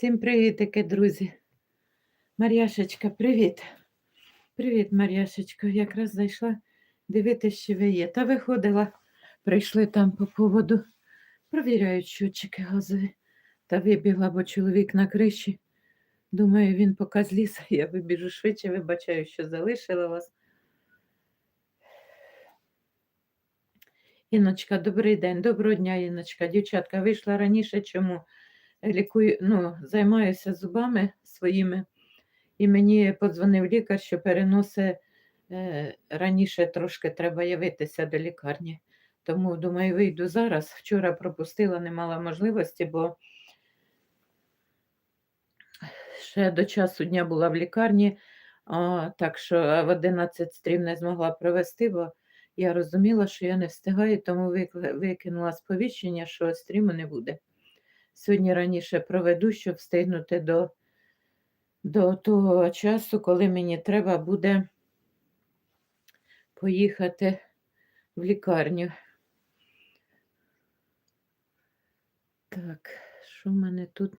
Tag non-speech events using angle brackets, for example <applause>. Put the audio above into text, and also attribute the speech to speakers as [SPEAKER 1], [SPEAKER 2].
[SPEAKER 1] Всім привітики, друзі. Мар'яшечка, привіт. Привіт, Мар'яшечка. Якраз зайшла дивитися, чи ви є. Та виходила, прийшли там по поводу, провіряють щотчики газові. Та вибігла, бо чоловік на криші. Думаю, він поки зліз, <laughs> я вибіжу швидше, вибачаю, що залишила вас. Іночка, добрий день, доброго дня, Іночка. Дівчатка, вийшла раніше, чому лікую, ну, займаюся зубами своїми, і мені подзвонив лікар, що переносить е, раніше трошки треба явитися до лікарні. Тому, думаю, вийду зараз. Вчора пропустила, не мала можливості, бо ще до часу дня була в лікарні, а, так що в 11 стрім не змогла провести, бо я розуміла, що я не встигаю, тому викинула сповіщення, що стріму не буде. Сьогодні раніше проведу, щоб встигнути до, до того часу, коли мені треба буде поїхати в лікарню. Так, що в мене тут?